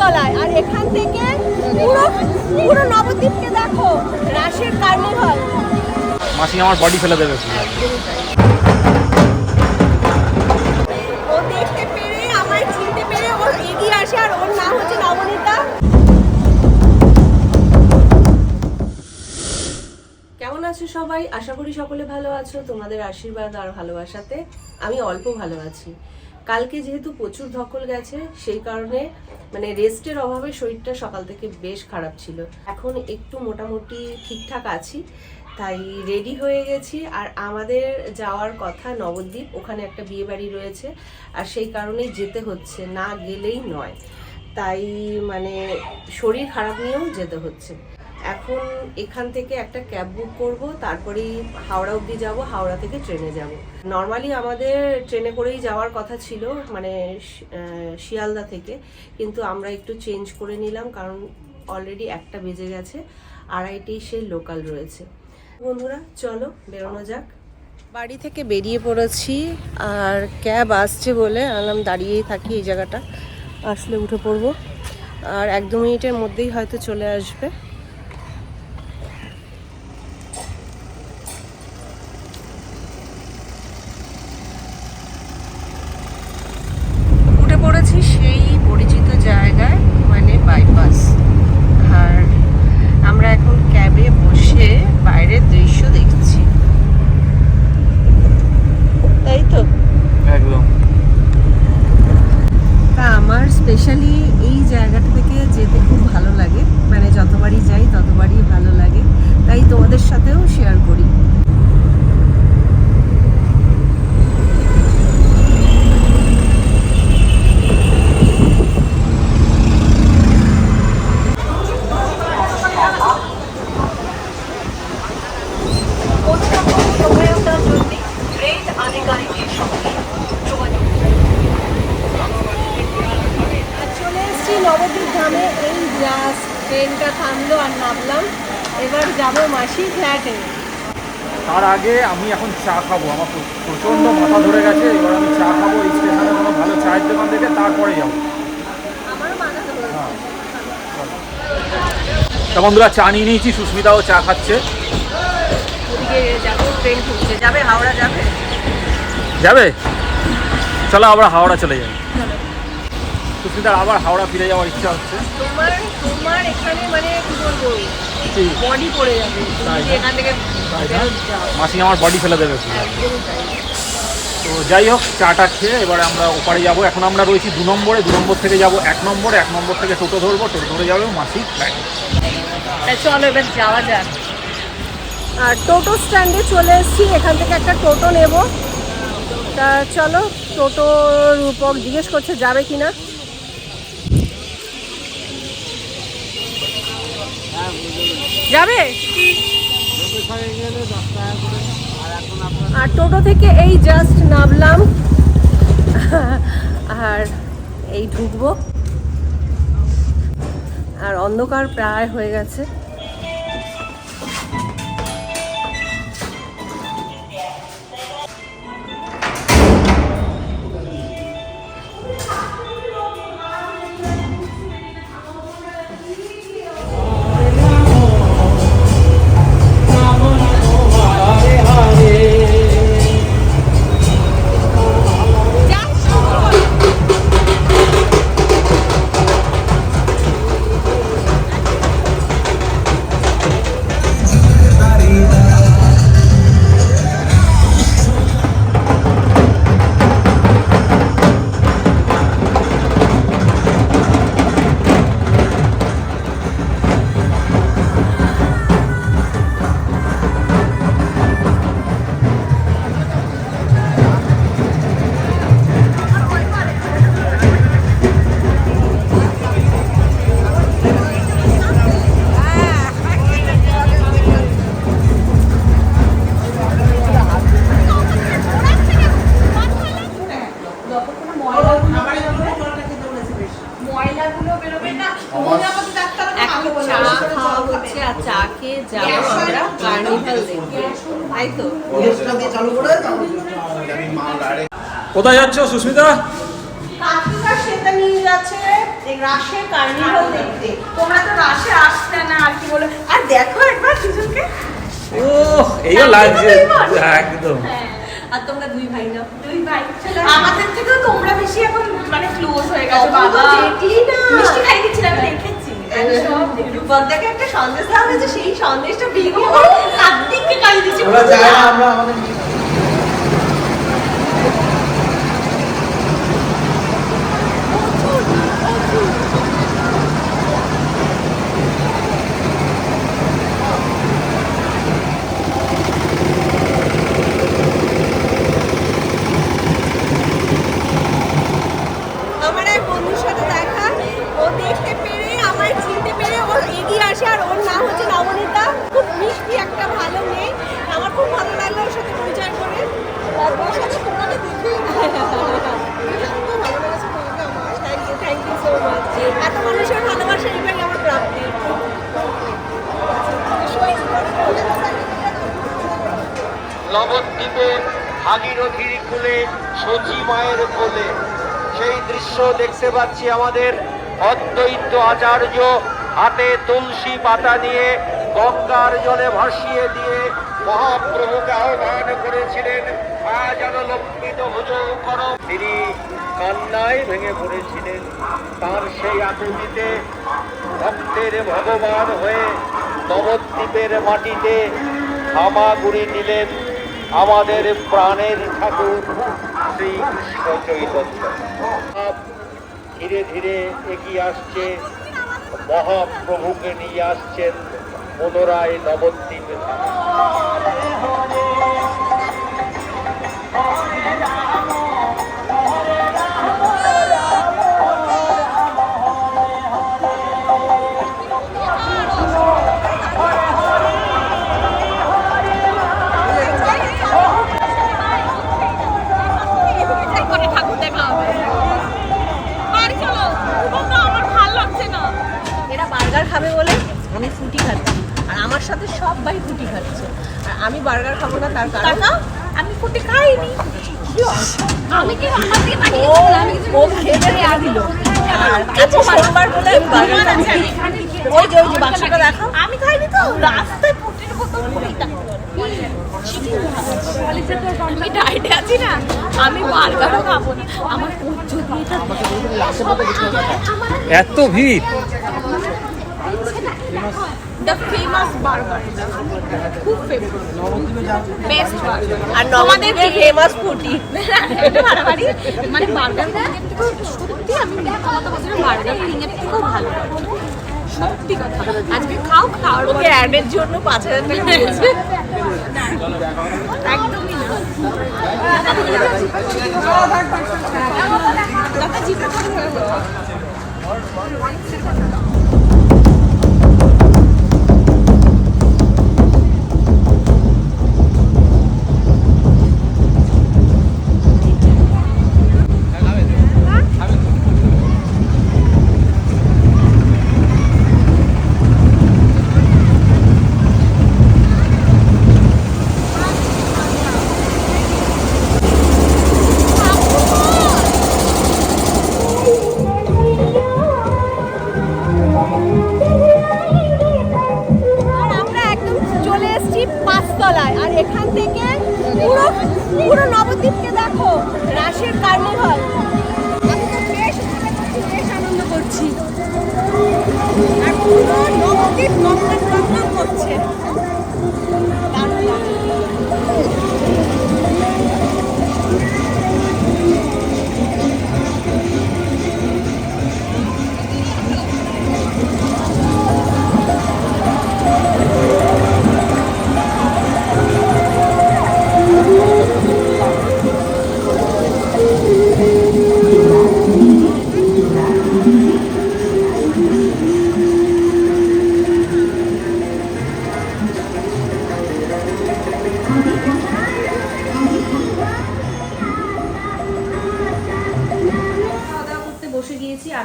তলায় আর এখান থেকে পুরো পুরো নবদ্বীপকে দেখো। রাশের কার্নিভাল। মাসি আমার বডি ফেলে দেবে। ও দেখতে পেরে আমায় চিনতে পেরে ও এগিয়ে আসে আর ওর নাম হচ্ছে নবনীতা। কেমন আছো সবাই? আশা করি সকলে ভালো আছো। তোমাদের আশীর্বাদ আর ভালোবাসাতে আমি অল্প ভালো আছি। কালকে যেহেতু প্রচুর ধকল গেছে, সেই কারণে মানে রেস্টের অভাবে শরীরটা সকাল থেকে বেশ খারাপ ছিল। এখন একটু মোটামুটি ঠিকঠাক আছি, তাই রেডি হয়ে গেছি। আর আমাদের যাওয়ার কথা নবদ্বীপ, ওখানে একটা বিয়ে বাড়ি রয়েছে, আর সেই কারণেই যেতে হচ্ছে, না গেলেই নয়। তাই মানে শরীর খারাপ নিয়েও যেতে হচ্ছে। এখন এখান থেকে একটা ক্যাব বুক করব, তারপরেই হাওড়া অবধি যাব, হাওড়া থেকে ট্রেনে যাব। নর্মালি আমাদের ট্রেনে করেই যাওয়ার কথা ছিল মানে শিয়ালদা থেকে, কিন্তু আমরা একটু চেঞ্জ করে নিলাম, কারণ অলরেডি একটা বেজে গেছে, আড়াইটেই সে লোকাল রয়েছে। বন্ধুরা, চলো বেরোনো যাক। বাড়ি থেকে বেরিয়ে পড়েছি, আর ক্যাব আসছে বলে আলাম দাঁড়িয়েই থাকি এই জায়গাটা, আসলে উঠে পড়ব। আর এক দু মিনিটের মধ্যেই হয়তো চলে আসবে উঠে পড়েছি সেই পরিচিত জায়গায় মানে বাইপাস আর আমরা এখন ক্যাবে বসে বাইরের দৃশ্য দেখছি তাই তো একদম তা আমার স্পেশালি এই জায়গাটা থেকে যেতে খুব ভালো লাগে মানে যতবারই যাই ততবারই ভালো লাগে তাই তোমাদের সাথেও শেয়ার করি চলে এসেছি নবদ্বীপ ধামে এই জাস্ট ট্রেনটা থামলো আর নামলাম। এবার যাব মাসি ফ্ল্যাটে তার আগে আমি এখন চা খাব। আমার প্র- প্রচণ্ড মাথা ধরে গেছে। এবার আমি চা খাব এই স্টেশনে কোনো ভালো চায়ের দোকান থেকে তারপরে যাব। ধরে তা বন্ধুরা চা নিয়ে নিয়েছি সুস্মিতাও চা খাচ্ছে। যাব যাবে হাওড়া যাবে? যাবে? চলো আবার হাওড়া চলে যাই। সুস্মিতার আবার হাওড়া ফিরে যাওয়ার ইচ্ছা হচ্ছে। তোমার তোমার এখানে মানে কি বলব বডি পড়ে যাবে? এখান থেকে মাসি আমার বডি ফেলে দেবে। তো যাই হোক চাটা খেয়ে এবারে আমরা ওপারে যাব। এখন আমরা রয়েছি দু নম্বরে। দু নম্বর থেকে যাব এক নম্বরে। এক নম্বর থেকে টোটো ধরবো। টোটো ধরে যাবে মাসি। চলো এবার যাওয়া যাক। আর টোটো স্ট্যান্ডে চলে এসেছি। এখান থেকে একটা টোটো নেব। তা চলো টোটো রূপক জিজ্ঞেস করছে যাবে কি যাবে? আর টোটো থেকে এই জাস্ট নামলাম। আর এই ঢুকবো। আর অন্ধকার প্রায় হয়ে গেছে। খেয়ে যাব আমরা কার্নিভাল দেখতে। তাই তো? কোথায় যাচ্ছ সুস্মিতা? কার্তিকা সেটা নিয়ে যাচ্ছে রাশের কার্নিভাল দেখতে। তোমরা তো রাশে আসতে না আর কি বলে? আর দেখো একবার দুজনকে। ও এইও লাগছে। একদম। আর তোমরা দুই ভাই না দুই ভাই। আমাদের থেকেও তোমরা বেশি এখন মানে ক্লোজ হয়ে গেছো বাবা। দেখলি না। মিষ্টি খাই দিচ্ছিলাম দেখেছি। রূপকদাকে একটা সন্দেশ দেওয়া হয়েছে সেই সন্দেশটা ভেঙে যায় না আমরা আমাদের নিয়ে যাব। আমার এক বন্ধুর সাথে দেখা ও দেখতে পেরে আমায় চিনতে পেরে ও এগিয়ে আসে আর ওর নাম হচ্ছে নবনীতা খুব মিষ্টি একটা ভালো মেয়ে আমার খুব ভালো লাগল ওর সাথে পরিচয় করে আর ওর সাথে তোমাকে দেখেই না thank you thank you so much এত মানুষের ভালোবাসা এটাই আমার প্রাপ্তি নবদ্বীপে ভাগীরথীর কুলে সচি মায়ের কোলে। সেই দৃশ্য দেখতে পাচ্ছি আমাদের অদ্বৈত আচার্য হাতে তুলসী পাতা নিয়ে গঙ্গার জলে ভাসিয়ে দিয়ে মহাপ্রভুকে আহ্বান করেছিলেন যেন লম্বিত ভুজৌ কর। তিনি কান্নায় ভেঙে পড়েছিলেন। তার সেই আকুতিতে ভক্তের ভগবান হয়ে নবদ্বীপের মাটিতে হামাগুড়ি দিলেন আমাদের প্রাণের ঠাকুর শ্রীকৃষ্ণ চৈতন্য। ধীরে ধীরে এগিয়ে আসছে মহাপ্রভুকে নিয়ে আসছেন পুনরায় নবদ্বীপে। আমি বার্গার খাব না তার কারণ আমি ফুটি খাইনি আমি কি আমার দিকে ছিলাম? আমি কিছু ও খেয়ে দিল আর সোমবার বলে বার্গার আছে ওই যে ওই যে বাক্সটা দেখাও আমি খাইনি তো রাস্তায় ফুটির বোতল ফুটিটা আমি ডায়েটে আছি না আমি বার্গারও খাব না আমার প্রচুর এত ভিড় দ্য ফেমাস বার্গার খুব ফেমাস বেস্ট বার্গার আর নবদ্বীপের ফেমাস ফুটি বাড়াবাড়ি। মানে বার্গার সত্যি আমি গত বছরের বার্গার কিংয়ের থেকেও ভালো সত্যি কথা। আজকে খাও খাওয়ার ওকে অ্যাডের জন্য পাঁচ হাজার টাকা দিয়েছে। একদমই না। দাদা জিপে করে।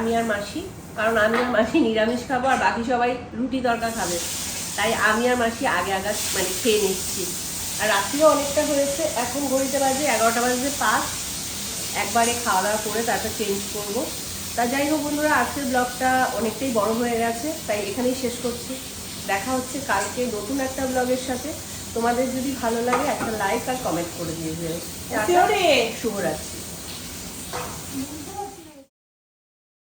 আমি আর মাসি কারণ আমি আর মাসি নিরামিষ খাব আর বাকি সবাই রুটি তরকা খাবে। তাই আমি আর মাসি আগে আগা মানে খেয়ে নিচ্ছি। আর রাত্রিও অনেকটা হয়েছে এখন ঘড়িতে বাজে এগারোটা বাজে পাঁচ। একবারে খাওয়া দাওয়া করে তারপর চেঞ্জ করব। তা যাই হোক বন্ধুরা আজকের ব্লগটা অনেকটাই বড় হয়ে গেছে তাই এখানেই শেষ করছি। দেখা হচ্ছে কালকে নতুন একটা ব্লগের সাথে। তোমাদের যদি ভালো লাগে একটা লাইক আর কমেন্ট করে দিয়ে যাবে শুভরাত্রি।